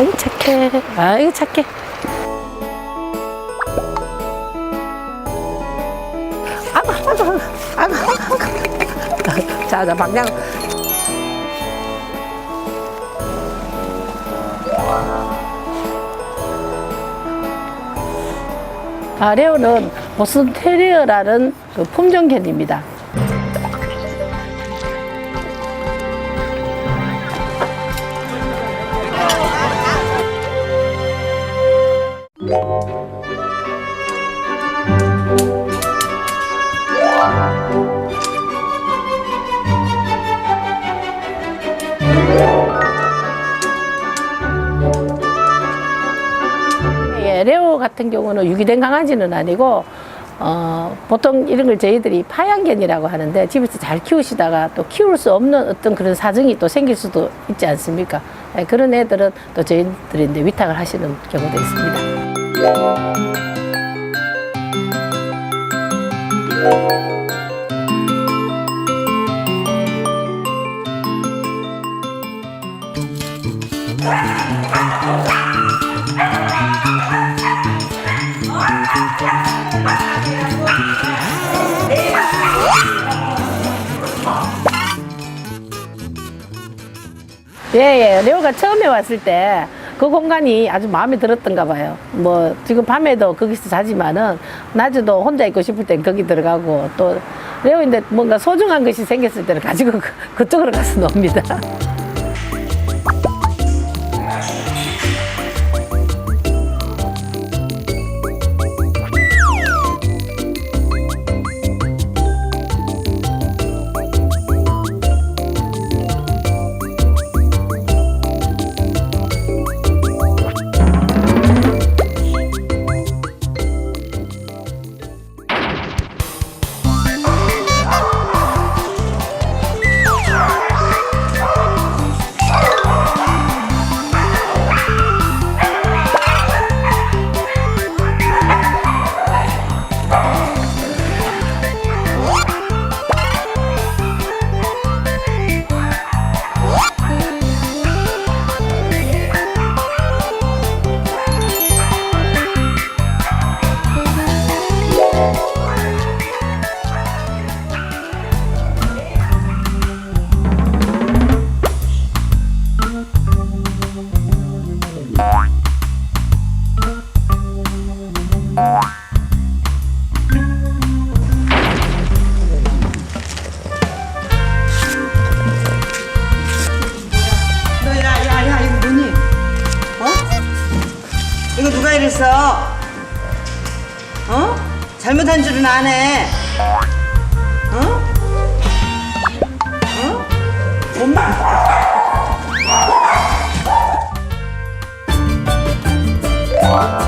아이고 착해. 아이고 착해. 아고 아고 아고 아고. 자자 방향. 아, 레오는 보슨 테리어라는 그 품종 견입니다. 예, 레오 같은 경우는 유기된 강아지는 아니고 어, 보통 이런 걸 저희들이 파양견이라고 하는데 집에서 잘 키우시다가 또 키울 수 없는 어떤 그런 사정이 또 생길 수도 있지 않습니까? 예, 그런 애들은 또 저희들이 이제 위탁을 하시는 경우도 있습니다. 예, 예. 레오가 처음에 왔을 때 그 공간이 아주 마음에 들었던가 봐요. 뭐, 지금 밤에도 거기서 자지만은, 낮에도 혼자 있고 싶을 땐 거기 들어가고, 또, 레오인데 뭔가 소중한 것이 생겼을 때는 가지고 그- 그쪽으로 가서 놉니다. 이거 누가 이랬어? 어? 잘못한 줄은 아네. 어? 어? 엄마. 와.